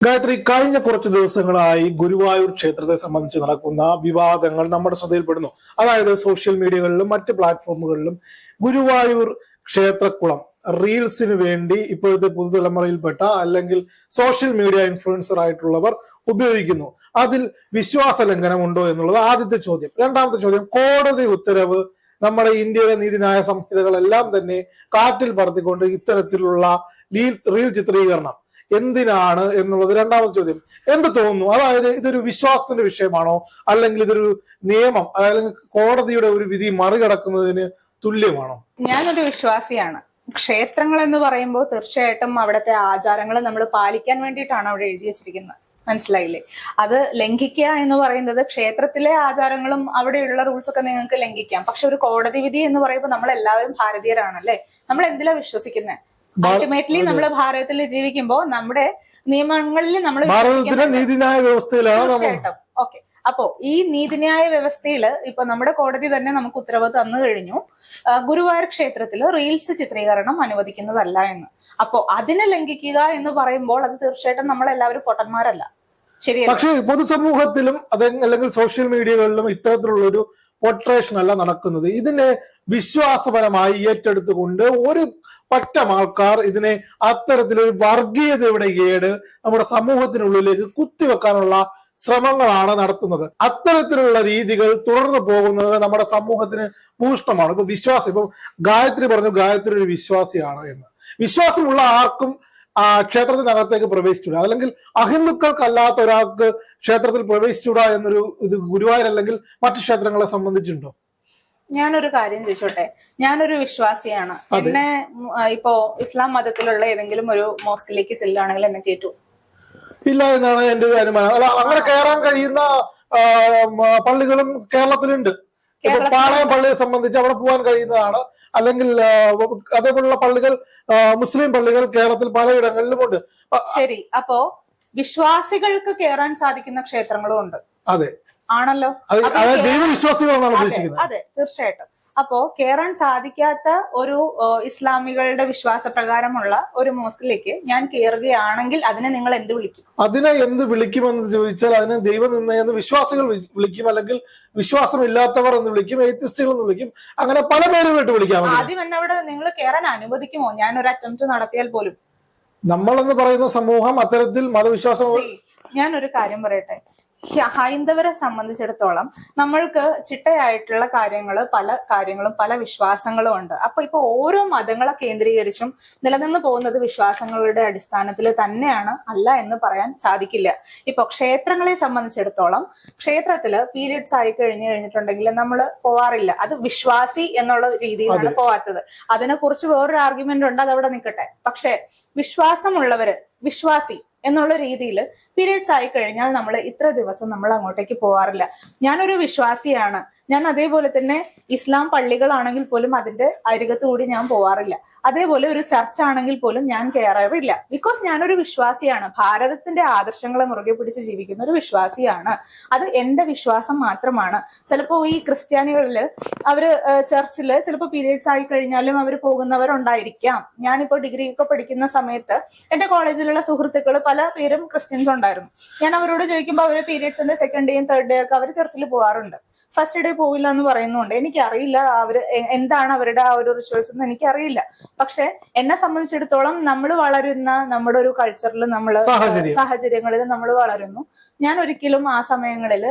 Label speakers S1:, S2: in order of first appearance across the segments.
S1: ഗായത്രി കഴിഞ്ഞ കുറച്ച് ദിവസങ്ങളായി ഗുരുവായൂർ ക്ഷേത്രത്തെ സംബന്ധിച്ച് നടക്കുന്ന വിവാദങ്ങൾ നമ്മുടെ ശ്രദ്ധയിൽപ്പെടുന്നു. അതായത് സോഷ്യൽ മീഡിയകളിലും മറ്റ് പ്ലാറ്റ്ഫോമുകളിലും ഗുരുവായൂർ ക്ഷേത്രക്കുളം റീൽസിന് വേണ്ടി ഇപ്പോഴത്തെ പുതുതലമുറയിൽപ്പെട്ട അല്ലെങ്കിൽ സോഷ്യൽ മീഡിയ ഇൻഫ്ലുവൻസർ ആയിട്ടുള്ളവർ ഉപയോഗിക്കുന്നു. അതിൽ വിശ്വാസ ലംഘനമുണ്ടോ എന്നുള്ളത് ആദ്യത്തെ ചോദ്യം. രണ്ടാമത്തെ ചോദ്യം കോടതി ഉത്തരവ് നമ്മുടെ ഇന്ത്യയിലെ നീതിന്യായ സംഹിതകളെല്ലാം തന്നെ കാറ്റിൽ പറത്തിക്കൊണ്ട് ഇത്തരത്തിലുള്ള റീൽ ചിത്രീകരണം എന്തിനാണ് എന്നുള്ളത് രണ്ടാമത്തെ ചോദ്യം. എന്ത് തോന്നുന്നു? അതായത് ഇതൊരു വിശ്വാസത്തിന്റെ വിഷയമാണോ? അല്ലെങ്കിൽ ഇതൊരു നിയമം അല്ലെങ്കിൽ കോടതിയുടെ ഒരു വിധി മറികടക്കുന്നതിന് തുല്യമാണോ?
S2: ഞാനൊരു വിശ്വാസിയാണ്. ക്ഷേത്രങ്ങൾ എന്ന് പറയുമ്പോൾ തീർച്ചയായിട്ടും അവിടുത്തെ ആചാരങ്ങൾ നമ്മൾ പാലിക്കാൻ വേണ്ടിയിട്ടാണ് അവിടെ എഴുതി വെച്ചിരിക്കുന്നത്. മനസ്സിലായില്ലേ? അത് ലംഘിക്കുക എന്ന് പറയുന്നത് ക്ഷേത്രത്തിലെ ആചാരങ്ങളും അവിടെയുള്ള റൂൾസ് ഒക്കെ നിങ്ങൾക്ക് ലംഘിക്കാം. പക്ഷെ ഒരു കോടതി വിധി എന്ന് പറയുമ്പോൾ നമ്മൾ എല്ലാവരും ഭാരതീയരാണല്ലേ? നമ്മൾ എന്തിലാ വിശ്വസിക്കുന്നത് അൾട്ടിമേറ്റ്ലി നമ്മൾ ഭാരതത്തിൽ ജീവിക്കുമ്പോൾ നമ്മുടെ നിയമങ്ങളിൽ നമ്മൾ
S1: ഭാരതത്തിലെ നീതിന്യായ വ്യവസ്ഥയിലാണ്
S2: ഓക്കെ. അപ്പോ ഈ നീതിന്യായ വ്യവസ്ഥയിൽ ഇപ്പൊ നമ്മുടെ കോടതി തന്നെ നമുക്ക് ഉത്തരവ് തന്നു കഴിഞ്ഞു. ഗുരുവായൂർ ക്ഷേത്രത്തിൽ റീൽസ് ചിത്രീകരണം അനുവദിക്കുന്നതല്ല എന്ന്. അപ്പോ അതിനെ ലംഘിക്കുക എന്ന് പറയുമ്പോൾ അത് തീർച്ചയായിട്ടും നമ്മൾ എല്ലാവരും പൊട്ടന്മാരല്ല. ശരി
S1: പക്ഷേ പൊതുസമൂഹത്തിലും അത് അല്ലെങ്കിൽ സോഷ്യൽ മീഡിയകളിലും ഇത്തരത്തിലുള്ള ഒരു പൊട്രേഷൻ അല്ല നടക്കുന്നത്. ഇതിനെ വിശ്വാസപരമായി ഏറ്റെടുത്തുകൊണ്ട് ഒരു പറ്റം ആൾക്കാർ ഇതിനെ അത്തരത്തിലൊരു വർഗീയതയുടെ ഏട് നമ്മുടെ സമൂഹത്തിനുള്ളിലേക്ക് കുത്തിവെക്കാനുള്ള ശ്രമങ്ങളാണ് നടത്തുന്നത്. അത്തരത്തിലുള്ള രീതികൾ തുടർന്നു പോകുന്നത് നമ്മുടെ സമൂഹത്തിന് ഭൂഷണമാണ് ഇപ്പൊ വിശ്വാസം ഇപ്പൊ ഗായത്രി പറഞ്ഞു ഗായത്രി ഒരു വിശ്വാസിയാണ് എന്ന്. വിശ്വാസമുള്ള ആർക്കും ക്ഷേത്രത്തിനകത്തേക്ക് പ്രവേശിച്ചൂടാ? അല്ലെങ്കിൽ അഹിന്ദുക്കൾക്കല്ലാത്ത ഒരാൾക്ക് ക്ഷേത്രത്തിൽ പ്രവേശിച്ചൂടാ എന്നൊരു ഇത് ഗുരുവായൂർ അല്ലെങ്കിൽ മറ്റു ക്ഷേത്രങ്ങളെ സംബന്ധിച്ചുണ്ടോ
S2: ഞാനൊരു കാര്യം ചോദിച്ചോട്ടെ? ഞാനൊരു വിശ്വാസിയാണ്. എന്നെ ആ, ഇപ്പോ ഇസ്ലാം മതത്തിലുള്ള ഏതെങ്കിലും ഒരു മോസ്കിലേക്ക് ചെല്ലുകയാണെങ്കിൽ എന്നെ കേട്ടു
S1: ഇല്ല എന്നാണ് എന്റെ ഒരു അനുമാനം. അല്ല അങ്ങനെ കയറാൻ കഴിയുന്ന ആ, പള്ളികളും കേരളത്തിലുണ്ട്. ഇപ്പൊ പാളയം പള്ളിയെ സംബന്ധിച്ച് അവിടെ പോകാൻ കഴിയുന്നതാണ്. അല്ലെങ്കിൽ അതേപോലുള്ള പള്ളികൾ മുസ്ലിം പള്ളികൾ കേരളത്തിൽ പലയിടങ്ങളിലുമുണ്ട്. ഉണ്ട്
S2: ശരി. അപ്പോ വിശ്വാസികൾക്ക് കയറാൻ സാധിക്കുന്ന ക്ഷേത്രങ്ങളും ഉണ്ട്.
S1: അതെ.
S2: ആണല്ലോ?
S1: അതെ, ഉദ്ദേശിക്കുന്നത്.
S2: അതെ തീർച്ചയായിട്ടും. അപ്പോ കേറാൻ സാധിക്കാത്ത ഒരു ഇസ്ലാമികളുടെ വിശ്വാസപ്രകാരമുള്ള ഒരു മോസ്കിലേക്ക് ഞാൻ കയറുകയാണെങ്കിൽ അതിനെ നിങ്ങൾ എന്ത് വിളിക്കും?
S1: അതിനെ എന്ത് വിളിക്കുമെന്ന് ചോദിച്ചാൽ അതിനെ ദൈവം എന്ന് വിശ്വാസികൾ വിളിക്കും. അല്ലെങ്കിൽ വിശ്വാസമില്ലാത്തവർ എന്ന് വിളിക്കും. എയ്ത്തിസ്റ്റുകൾ എന്ന് വിളിക്കും. അങ്ങനെ പല പേരുമായിട്ട് വിളിക്കാം
S2: ആദ്യം എന്നെ അവിടെ നിങ്ങൾ കയറാൻ അനുവദിക്കുമോ? ഞാൻ ഒരു അറ്റംപ്റ്റ് നടത്തിയാൽ പോലും.
S1: നമ്മളെന്ന് പറയുന്ന സമൂഹം അത്തരത്തിൽ മതവിശ്വാസം
S2: ഒരു കാര്യം പറയട്ടെ. ഹൈന്ദവരെ സംബന്ധിച്ചിടത്തോളം നമ്മൾക്ക് ചിട്ടയായിട്ടുള്ള കാര്യങ്ങൾ പല കാര്യങ്ങളും പല വിശ്വാസങ്ങളും ഉണ്ട്. അപ്പൊ ഇപ്പൊ ഓരോ മതങ്ങളെ കേന്ദ്രീകരിച്ചും നിലനിന്ന് പോകുന്നത് വിശ്വാസങ്ങളുടെ അടിസ്ഥാനത്തിൽ തന്നെയാണ് അല്ല എന്ന് പറയാൻ സാധിക്കില്ല. ഇപ്പൊ ക്ഷേത്രങ്ങളെ സംബന്ധിച്ചിടത്തോളം ക്ഷേത്രത്തിൽ പീരിയഡ്സ് ആയി കഴിഞ്ഞു കഴിഞ്ഞിട്ടുണ്ടെങ്കിൽ നമ്മൾ പോവാറില്ല. അത് വിശ്വാസി എന്നുള്ള രീതിയിലാണ് പോവാത്തത്. അതിനെ കുറിച്ച് വേറൊരു ആർഗ്യുമെന്റ് ഉണ്ട് അത് അവിടെ നിൽക്കട്ടെ പക്ഷെ വിശ്വാസമുള്ളവര് വിശ്വാസി എന്നുള്ള രീതിയിൽ പീരീഡ്സ് ആയി കഴിഞ്ഞാൽ നമ്മൾ ഇത്ര ദിവസം നമ്മൾ അങ്ങോട്ടേക്ക് പോവാറില്ല. ഞാനൊരു വിശ്വാസിയാണ്. ഞാൻ അതേപോലെ തന്നെ ഇസ്ലാം പള്ളികളാണെങ്കിൽ പോലും അതിന്റെ അരികത്തുകൂടി ഞാൻ പോവാറില്ല. അതേപോലെ ഒരു ചർച്ച ആണെങ്കിൽ പോലും ഞാൻ കയറാറില്ല ബിക്കോസ് ഞാനൊരു വിശ്വാസിയാണ്. ഭാരതത്തിന്റെ ആദർശങ്ങളെ മുറുകെ പിടിച്ച് ജീവിക്കുന്ന ഒരു വിശ്വാസിയാണ്. അത് എന്റെ വിശ്വാസം മാത്രമാണ്. ചിലപ്പോ ഈ ക്രിസ്ത്യാനികളിൽ അവർ ചർച്ചിൽ ചിലപ്പോൾ പീരീഡ്സ് ആയി കഴിഞ്ഞാലും അവർ പോകുന്നവരുണ്ടായിരിക്കാം. ഞാനിപ്പോ ഡിഗ്രി ഒക്കെ പഠിക്കുന്ന സമയത്ത് എന്റെ കോളേജിലുള്ള സുഹൃത്തുക്കൾ പല പേരും ക്രിസ്ത്യൻസ് ഉണ്ടായിരുന്നു. ഞാൻ അവരോട് ചോദിക്കുമ്പോൾ അവർ പീരീഡ്സിന്റെ സെക്കൻഡ് ഡേയും തേർഡ് ഡേ ഒക്കെ അവർ ചർച്ചിൽ പോകാറുണ്ട് ഫസ്റ്റ് ഡേ പോവില്ല എന്ന് പറയുന്നുണ്ട് എനിക്കറിയില്ല അവർ എന്താണ് അവരുടെ ആ ഒരു റിച്വൽസ് എന്ന് എനിക്കറിയില്ല പക്ഷെ എന്നെ സംബന്ധിച്ചിടത്തോളം നമ്മൾ വളരുന്ന നമ്മുടെ ഒരു കൾച്ചറിൽ നമ്മൾ
S1: സാഹചര്യം.
S2: സാഹചര്യങ്ങളിൽ നമ്മൾ വളരുന്നു ഞാൻ ഒരിക്കലും ആ സമയങ്ങളിൽ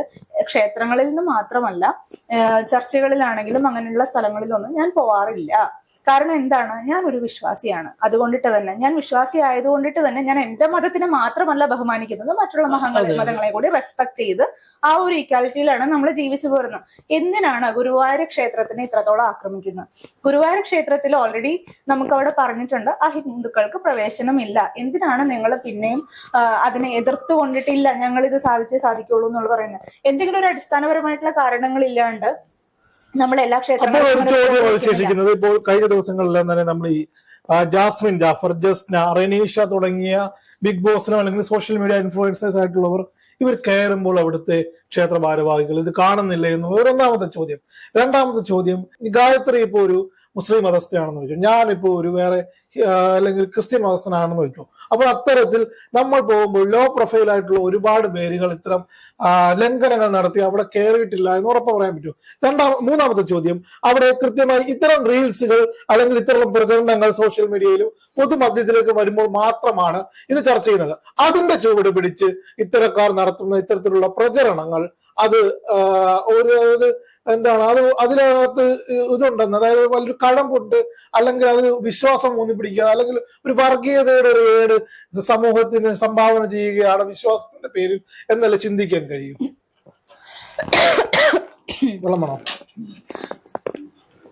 S2: ക്ഷേത്രങ്ങളിൽ നിന്ന് മാത്രമല്ല ചർച്ചകളിലാണെങ്കിലും അങ്ങനെയുള്ള സ്ഥലങ്ങളിലൊന്നും ഞാൻ പോവാറില്ല. കാരണം എന്താണ്? ഞാൻ ഒരു വിശ്വാസിയാണ്. അതുകൊണ്ടിട്ട് തന്നെ ഞാൻ വിശ്വാസി ആയതുകൊണ്ടിട്ട് തന്നെ ഞാൻ എന്റെ മതത്തിനെ മാത്രമല്ല ബഹുമാനിക്കുന്നത് മറ്റുള്ള മതങ്ങളെ മതങ്ങളെ കൂടി റെസ്പെക്ട് ചെയ്ത് ആ ഒരു ഇക്വാലിറ്റിയിലാണ് നമ്മൾ ജീവിച്ചു പോരുന്നത്. എന്തിനാണ് ഗുരുവായൂർ ക്ഷേത്രത്തിനെ ഇത്രത്തോളം ആക്രമിക്കുന്നത്? ഗുരുവായൂർ ക്ഷേത്രത്തിൽ ഓൾറെഡി നമുക്ക് അവിടെ പറഞ്ഞിട്ടുണ്ട് ആ ഹിന്ദുക്കൾക്ക് പ്രവേശനമില്ല. എന്തിനാണ് നിങ്ങൾ പിന്നെയും അതിനെ എതിർത്തു കൊണ്ടിട്ടില്ല? ഞങ്ങൾ ഇത് സാധിച്ചേ സാധിക്കുള്ളൂ എന്നുള്ള പറയുന്നത്. എന്തെങ്കിലും ഒരു അടിസ്ഥാനപരമായിട്ടുള്ള കാരണങ്ങളില്ലാണ്ട് നമ്മൾ എല്ലാ ക്ഷേത്രങ്ങളും
S1: അവശേഷിക്കുന്നത് ഇപ്പോൾ കഴിഞ്ഞ ദിവസങ്ങളിലെല്ലാം തന്നെ നമ്മൾ ഈ ജാസ്മിൻ ജാഫർ ജസ്ന റെനീഷ തുടങ്ങിയ ബിഗ് ബോസിനോ അല്ലെങ്കിൽ സോഷ്യൽ മീഡിയ ഇൻഫ്ലുവൻസേഴ്സ് ആയിട്ടുള്ളവർ ഇവർ കയറുമ്പോൾ അവിടുത്തെ ക്ഷേത്ര ഭാരവാഹികൾ ഇത് കാണുന്നില്ല എന്നുള്ളത് ഒന്നാമത്തെ ചോദ്യം. രണ്ടാമത്തെ ചോദ്യം ഗായത്രി ഇപ്പോൾ ഒരു മുസ്ലിം മതസ്ഥയാണെന്ന് ചോദിച്ചു. ഞാനിപ്പോ ഒരു വേറെ അല്ലെങ്കിൽ ക്രിസ്ത്യൻ മതസ്ഥനാണെന്ന് വെച്ചു അപ്പോൾ അത്തരത്തിൽ നമ്മൾ പോകുമ്പോൾ ലോ പ്രൊഫൈൽ ആയിട്ടുള്ള ഒരുപാട് പേരുകൾ ഇത്തരം ലംഘനങ്ങൾ നടത്തി അവിടെ കയറിയിട്ടില്ല എന്ന് ഉറപ്പ് പറയാൻ പറ്റും രണ്ടാം മൂന്നാമത്തെ ചോദ്യം അവിടെ കൃത്യമായി ഇത്തരം റീൽസുകൾ അല്ലെങ്കിൽ ഇത്തരം പ്രചരണങ്ങൾ സോഷ്യൽ മീഡിയയിലും പൊതുമധ്യത്തിലേക്ക് വരുമ്പോൾ മാത്രമാണ് ഇത് ചർച്ച ചെയ്യുന്നത്. അതിന്റെ ചുവട് പിടിച്ച് ഇത്തരക്കാർ നടത്തുന്ന ഇത്തരത്തിലുള്ള പ്രചരണങ്ങൾ അത് ഒരു അതായത് എന്താണ് അത് അതിനകത്ത് ഇതുണ്ടെന്ന് അതായത് വലിയൊരു കഴമ്പുണ്ട് അല്ലെങ്കിൽ അത് വിശ്വാസം ഊന്നി പിടിക്കുക അല്ലെങ്കിൽ ഒരു വർഗീയതയുടെ ഒരു ഏട് സമൂഹത്തിന് സംഭാവന ചെയ്യുകയാണ് വിശ്വാസത്തിന്റെ പേരിൽ എന്നല്ല ചിന്തിക്കാൻ കഴിയും? വിളമണോ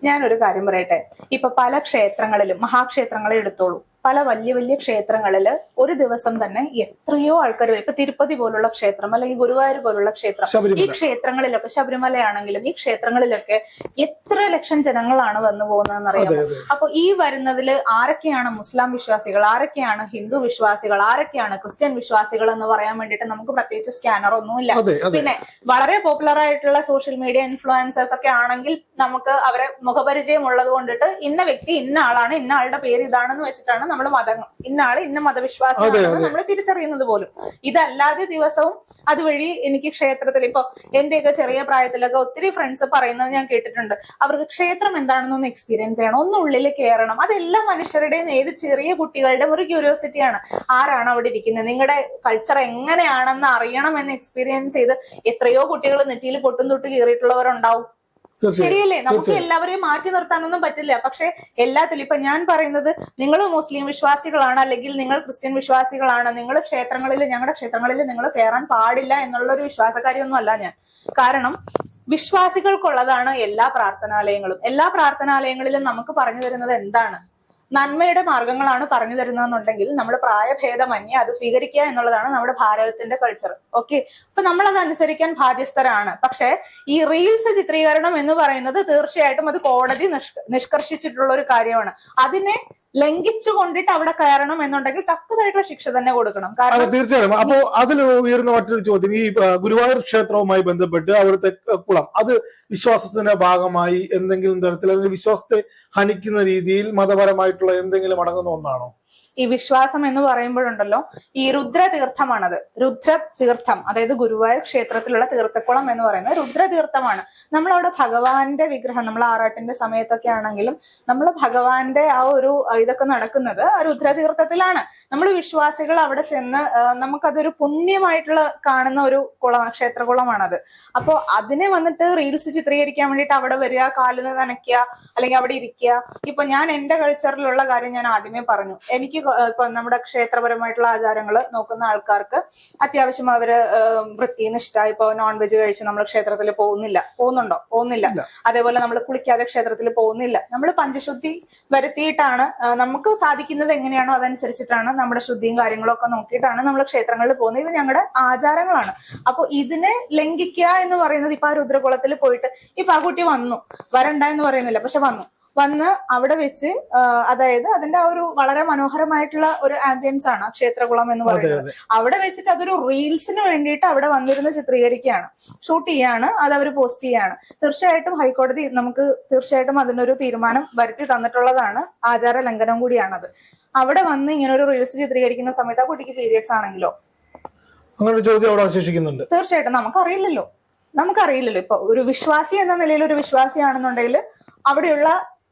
S2: ഞാനൊരു കാര്യം പറയട്ടെ. ഇപ്പൊ പല ക്ഷേത്രങ്ങളിലും മഹാക്ഷേത്രങ്ങളെ എടുത്തോളൂ. പല വലിയ വലിയ ക്ഷേത്രങ്ങളിൽ ഒരു ദിവസം തന്നെ എത്രയോ ആൾക്കാർ ഇപ്പൊ തിരുപ്പതി പോലുള്ള ക്ഷേത്രം അല്ലെങ്കിൽ ഗുരുവായൂർ പോലുള്ള ക്ഷേത്രം. ഈ ക്ഷേത്രങ്ങളിലൊക്കെ ശബരിമലയാണെങ്കിലും ഈ ക്ഷേത്രങ്ങളിലൊക്കെ എത്ര ലക്ഷം ജനങ്ങളാണ് വന്നു പോകുന്നതെന്ന് അറിയാമോ?
S1: അതെ
S2: അപ്പൊ ഈ വരുന്നതിൽ ആരൊക്കെയാണ് മുസ്ലാം വിശ്വാസികൾ? ആരൊക്കെയാണ് ഹിന്ദു വിശ്വാസികൾ? ആരൊക്കെയാണ് ക്രിസ്ത്യൻ വിശ്വാസികൾ എന്ന് പറയാൻ വേണ്ടിയിട്ട് നമുക്ക് പ്രത്യേകിച്ച് സ്കാനർ ഒന്നുമില്ല. പിന്നെ വളരെ പോപ്പുലർ ആയിട്ടുള്ള സോഷ്യൽ മീഡിയ ഇൻഫ്ലുവൻസേഴ്സ് ഒക്കെ ആണെങ്കിൽ നമുക്ക് അവരെ മുഖപരിചയം ഉള്ളത് കൊണ്ടിട്ട് ഇന്ന വ്യക്തി ഇന്ന ആളാണ് ഇന്ന ആളുടെ പേര് ഇതാണെന്ന് വെച്ചിട്ടാണ് നമ്മൾ മതങ്ങൾ. ഇന്നാൾ ഇന്ന മതവിശ്വാസമാണെന്ന് നമ്മൾ തിരിച്ചറിയുന്നത് പോലും. ഇതല്ലാതെ ദിവസവും അതുവഴി എനിക്ക് ക്ഷേത്രത്തിൽ ഇപ്പൊ എന്റെയൊക്കെ ചെറിയ പ്രായത്തിലൊക്കെ ഒത്തിരി ഫ്രണ്ട്സ് പറയുന്നത് ഞാൻ കേട്ടിട്ടുണ്ട്. അവർക്ക് ക്ഷേത്രം എന്താണെന്നൊന്ന് എക്സ്പീരിയൻസ് ചെയ്യണം. ഒന്ന് ഉള്ളിൽ കയറണം അതെല്ലാ മനുഷ്യരുടെയും ഏത് ചെറിയ കുട്ടികളുടെയും ഒരു ക്യൂരിയോസിറ്റിയാണ് ആരാണ് അവിടെ ഇരിക്കുന്നത്? നിങ്ങളുടെ കൾച്ചർ എങ്ങനെയാണെന്ന് അറിയണം എന്ന് എക്സ്പീരിയൻസ് ചെയ്ത് എത്രയോ കുട്ടികൾ നെറ്റിയിൽ പൊട്ടും തൊട്ട് കീറിയിട്ടുള്ളവരുണ്ടാവും.
S1: തീർച്ചയായും
S2: ശരിയല്ലേ? നമുക്ക് എല്ലാവരെയും മാറ്റി നിർത്താനൊന്നും പറ്റില്ല. പക്ഷെ എല്ലാത്തിലും ഇപ്പൊ ഞാൻ പറയുന്നത് നിങ്ങൾ മുസ്ലിം വിശ്വാസികളാണ് അല്ലെങ്കിൽ നിങ്ങൾ ക്രിസ്ത്യൻ വിശ്വാസികളാണ്. നിങ്ങൾ ക്ഷേത്രങ്ങളിൽ ഞങ്ങളുടെ ക്ഷേത്രങ്ങളിൽ നിങ്ങൾ കയറാൻ പാടില്ല എന്നുള്ള ഒരു വിശ്വാസക്കാരിയൊന്നും അല്ല ഞാൻ. കാരണം വിശ്വാസികൾക്കുള്ളതാണ് എല്ലാ പ്രാർത്ഥനാലയങ്ങളും. എല്ലാ പ്രാർത്ഥനാലയങ്ങളിലും നമുക്ക് പറഞ്ഞു തരുന്നത് എന്താണ്? നന്മയുടെ മാർഗങ്ങളാണ് പറഞ്ഞു തരുന്നതെന്നുണ്ടെങ്കിൽ നമ്മൾ പ്രായഭേദമന്യേ അത് സ്വീകരിക്കുക എന്നുള്ളതാണ് നമ്മുടെ ഭാരതത്തിന്റെ കൾച്ചർ ഓക്കെ അപ്പൊ നമ്മൾ അത് അനുസരിക്കാൻ ബാധ്യസ്ഥരാണ്. പക്ഷെ ഈ റീൽസ് ചിത്രീകരണം എന്ന് പറയുന്നത് തീർച്ചയായിട്ടും അത് കോടതി നിഷ്ക- നിഷ്കർഷിച്ചിട്ടുള്ള ഒരു കാര്യമാണ്. അതിനെ ലംഘിച്ചു കൊണ്ടിട്ട് അവിടെ കയറണം എന്നുണ്ടെങ്കിൽ തക്കതായിട്ടുള്ള ശിക്ഷ തന്നെ കൊടുക്കണം. കാരണം
S1: തീർച്ചയായും. അപ്പോ അതിൽ ഉയർന്ന മറ്റൊരു ചോദ്യം ഈ ഗുരുവായൂർ ക്ഷേത്രവുമായി ബന്ധപ്പെട്ട് അവിടുത്തെ കുളം അത് വിശ്വാസത്തിന്റെ ഭാഗമായി എന്തെങ്കിലും തരത്തിൽ അല്ലെങ്കിൽ വിശ്വാസത്തെ ഹനിക്കുന്ന രീതിയിൽ മതപരമായിട്ടുള്ള എന്തെങ്കിലും അടങ്ങുന്ന ഒന്നാണോ?
S2: ഈ വിശ്വാസം എന്ന് പറയുമ്പോഴുണ്ടല്ലോ ഈ രുദ്ര തീർത്ഥമാണത് രുദ്ര തീർത്ഥം അതായത് ഗുരുവായൂർ ക്ഷേത്രത്തിലുള്ള തീർത്ഥക്കുളം എന്ന് പറയുന്നത് രുദ്ര തീർത്ഥമാണ് അവിടെ ഭഗവാന്റെ വിഗ്രഹം നമ്മൾ ആറാട്ടിന്റെ സമയത്തൊക്കെ ആണെങ്കിലും നമ്മൾ ഭഗവാന്റെ ആ ഒരു ഇതൊക്കെ നടക്കുന്നത് രുദ്ര തീർത്ഥത്തിലാണ് നമ്മൾ വിശ്വാസികൾ അവിടെ ചെന്ന് നമുക്കതൊരു പുണ്യമായിട്ടുള്ള കാണുന്ന ഒരു കുളം ക്ഷേത്രകുളമാണത്. അപ്പോ അതിനെ വന്നിട്ട് റീൽസ് ചിത്രീകരിക്കാൻ വേണ്ടിയിട്ട് അവിടെ വരിക കാലിന് നനയ്ക്കുക അല്ലെങ്കിൽ അവിടെ ഇരിക്കുക. ഇപ്പൊ ഞാൻ എന്റെ കൾച്ചറിലുള്ള കാര്യം ഞാൻ ആദ്യമേ പറഞ്ഞു. എനിക്ക് നമ്മുടെ ക്ഷേത്രപരമായിട്ടുള്ള ആചാരങ്ങൾ നോക്കുന്ന ആൾക്കാർക്ക് അത്യാവശ്യം അവർ വൃത്തി വൃത്തിനിഷ്ഠ ഇപ്പൊ നോൺ വെജ് കഴിച്ച് നമ്മൾ ക്ഷേത്രത്തിൽ പോകുന്നില്ല. പോകുന്നുണ്ടോ? പോകുന്നില്ല. അതേപോലെ നമ്മൾ കുളിക്കാതെ ക്ഷേത്രത്തിൽ പോകുന്നില്ല. നമ്മൾ പഞ്ചശുദ്ധി വരുത്തിയിട്ടാണ് നമുക്ക് സാധിക്കുന്നത് എങ്ങനെയാണോ അതനുസരിച്ചിട്ടാണ് നമ്മുടെ ശുദ്ധിയും കാര്യങ്ങളും ഒക്കെ നോക്കിയിട്ടാണ് നമ്മൾ ക്ഷേത്രങ്ങളിൽ പോകുന്നത്. ഇത് ഞങ്ങളുടെ ആചാരങ്ങളാണ്. അപ്പൊ ഇതിനെ ലംഘിക്കുക എന്ന് പറയുന്നത് ഇപ്പൊ ആ രുദ്രകുളത്തിൽ പോയിട്ട് ഇപ്പൊ ആ കുട്ടി വന്നു. വരണ്ട എന്ന് പറയുന്നില്ല പക്ഷെ വന്നു. വന്ന് അവിടെ വെച്ച് അതായത് അതിന്റെ ആ ഒരു വളരെ മനോഹരമായിട്ടുള്ള ഒരു ആംബിയൻസ് ആണ് ക്ഷേത്രകുളം എന്ന് പറയുന്നത്. അവിടെ വെച്ചിട്ട് അതൊരു റീൽസിന് വേണ്ടിയിട്ട് അവിടെ വന്നിരുന്ന് ചിത്രീകരിക്കുകയാണ്. ഷൂട്ട് ചെയ്യാണ് അത് അവർ പോസ്റ്റ് ചെയ്യാണ്. തീർച്ചയായിട്ടും ഹൈക്കോടതി നമുക്ക് തീർച്ചയായിട്ടും അതിനൊരു തീരുമാനം വരുത്തി തന്നിട്ടുള്ളതാണ് ആചാര ലംഘനം കൂടിയാണത്. അവിടെ വന്ന് ഇങ്ങനെ ഒരു റീൽസ് ചിത്രീകരിക്കുന്ന സമയത്ത് ആ കുട്ടിക്ക് പീരിയഡ്സ് ആണെങ്കിലോ?
S1: അങ്ങനെ ചോദ്യം അവിടെ അവശേഷിക്കുന്നുണ്ട്.
S2: തീർച്ചയായിട്ടും നമുക്കറിയില്ലല്ലോ. നമുക്കറിയില്ലല്ലോ. ഇപ്പൊ ഒരു വിശ്വാസി എന്ന നിലയിൽ ഒരു വിശ്വാസിയാണെന്നുണ്ടെങ്കിൽ അവിടെയുള്ള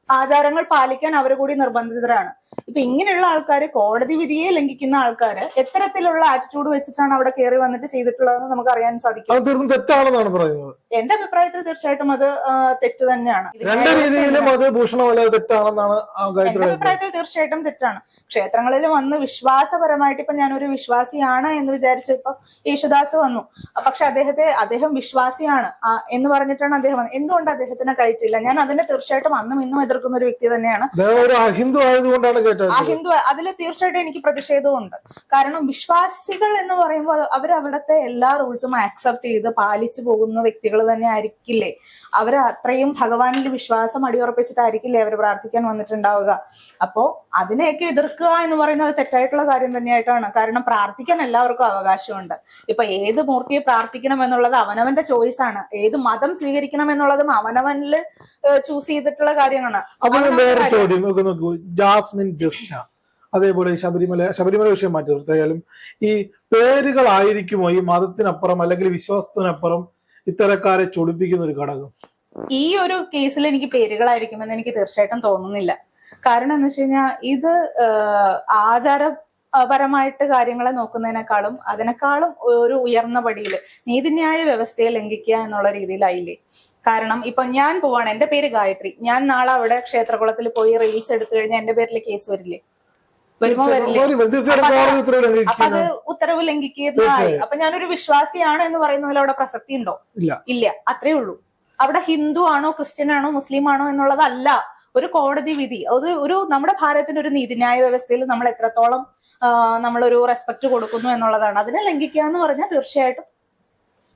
S2: ആചാരങ്ങൾ പാലിക്കാൻ അവർ കൂടി നിർബന്ധിതരാണ്. ഇപ്പൊ ഇങ്ങനെയുള്ള ആൾക്കാർ കോടതി വിധിയെ ലംഘിക്കുന്ന ആൾക്കാര് എത്തരത്തിലുള്ള ആറ്റിറ്റ്യൂഡ് വെച്ചിട്ടാണ് അവിടെ കയറി വന്നിട്ട് ചെയ്തിട്ടുള്ളതെന്ന് നമുക്ക് അറിയാൻ സാധിക്കും.
S1: അത് തീർത്തും തെറ്റാണെന്നാണ് പറയുന്നത്.
S2: എന്റെ അഭിപ്രായത്തിൽ തീർച്ചയായിട്ടും അത് തെറ്റ് തന്നെയാണ്.
S1: രണ്ട് രീതിയിലും അത് ഭൂഷണമല്ല തെറ്റാണെന്നാണ്
S2: എന്റെ അഭിപ്രായത്തിൽ തീർച്ചയായിട്ടും തെറ്റാണ്. ക്ഷേത്രങ്ങളിൽ വന്ന് വിശ്വാസപരമായിട്ട് ഇപ്പൊ ഞാനൊരു വിശ്വാസിയാണ് എന്ന് വിചാരിച്ച് ഇപ്പൊ യേശുദാസ് വന്നു. പക്ഷെ അദ്ദേഹത്തെ അദ്ദേഹം വിശ്വാസിയാണ് എന്ന് പറഞ്ഞിട്ടാണ് അദ്ദേഹം വന്നത്. എന്തുകൊണ്ട് അദ്ദേഹത്തിനെ കയറ്റില്ല ഞാൻ അതിനെ തീർച്ചയായിട്ടും അന്നും ഇന്നും എതിർക്കുന്ന ഒരു വ്യക്തി തന്നെയാണ്.
S1: ഒരു അഹിന്ദു ആയതുകൊണ്ടാണ്
S2: ആ ഹിന്ദു അതിൽ തീർച്ചയായിട്ടും എനിക്ക് പ്രതിഷേധമുണ്ട് കാരണം വിശ്വാസികൾ എന്ന് പറയുമ്പോൾ അവർ അവിടുത്തെ എല്ലാ റൂൾസും ആക്സെപ്റ്റ് ചെയ്ത് പാലിച്ചു പോകുന്ന വ്യക്തികൾ തന്നെ ആയിരിക്കില്ലേ? അവർ അത്രയും ഭഗവാനിൽ വിശ്വാസം അടിയുറപ്പിച്ചിട്ടായിരിക്കില്ലേ അവർ പ്രാർത്ഥിക്കാൻ വന്നിട്ടുണ്ടാവുക? അപ്പോ അതിനെയൊക്കെ എതിർക്കുക എന്ന് പറയുന്നത് തെറ്റായിട്ടുള്ള കാര്യം തന്നെയായിട്ടാണ്. കാരണം പ്രാർത്ഥിക്കാൻ എല്ലാവർക്കും അവകാശമുണ്ട്. ഇപ്പൊ ഏത് മൂർത്തിയെ പ്രാർത്ഥിക്കണം എന്നുള്ളത് അവനവന്റെ ചോയ്സ് ആണ്. ഏത് മതം സ്വീകരിക്കണം എന്നുള്ളതും അവനവനിൽ ചൂസ് ചെയ്തിട്ടുള്ള കാര്യങ്ങളാണ്.
S1: അപ്പൊ
S2: അവനവന്റെ
S1: വേറെ
S2: കാര്യം.
S1: ചോദ്യം നോക്കൂ നോക്കൂ. ജാസ്മിൻ ജസ്ന. അതേപോലെ ശബരിമല ശബരിമല വിഷയം മാറ്റി നിർത്തിയാലും ഈ പേരുകളായിരിക്കുമോ ഈ മതത്തിനപ്പുറം അല്ലെങ്കിൽ വിശ്വാസത്തിനപ്പുറം ഇത്തരക്കാരെ ചൊടിപ്പിക്കുന്ന ഒരു ഘടകം?
S2: ഈ ഒരു കേസിൽ എനിക്ക് പേരുകളായിരിക്കുമെന്ന് എനിക്ക് തീർച്ചയായിട്ടും തോന്നുന്നില്ല. കാരണം എന്ന് വെച്ച് കഴിഞ്ഞാൽ ഇത് ആചാര ആചാരപരമായിട്ട് കാര്യങ്ങളെ നോക്കുന്നതിനേക്കാളും അതിനേക്കാളും ഒരു ഉയർന്ന പടിയിൽ നീതിന്യായ വ്യവസ്ഥയെ ലംഘിക്കുക എന്നുള്ള രീതിയിലായില്ലേ? കാരണം ഇപ്പൊ ഞാൻ പോവാണ് എന്റെ പേര് ഗായത്രി. ഞാൻ നാളെ അവിടെ ക്ഷേത്രകുളത്തിൽ പോയി റീൽസ് എടുത്തു കഴിഞ്ഞാൽ എന്റെ പേരിൽ കേസ് വരില്ലേ? വരുമ്പോ വരില്ലേ? അപ്പൊ അത് ഉത്തരവ് ലംഘിക്കുന്നതായി. അപ്പൊ ഞാനൊരു വിശ്വാസിയാണ് എന്ന് പറയുന്നതിൽ അവിടെ പ്രസക്തി ഉണ്ടോ
S1: ഇല്ല.
S2: ഇല്ല. അത്രേ ഉള്ളൂ. അവിടെ ഹിന്ദു ആണോ ക്രിസ്ത്യൻ ആണോ മുസ്ലിം ആണോ എന്നുള്ളതല്ല. ഒരു കോടതി വിധി അത് ഒരു നമ്മുടെ ഭാരതത്തിന്റെ ഒരു നീതിന്യായ വ്യവസ്ഥയിൽ നമ്മൾ എത്രത്തോളം നമ്മളൊരു റെസ്പെക്ട് കൊടുക്കുന്നു എന്നുള്ളതാണ്. അതിനെ ലംഘിക്കുക എന്ന് പറഞ്ഞാൽ തീർച്ചയായിട്ടും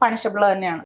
S2: പണിഷബിൾ തന്നെയാണ്.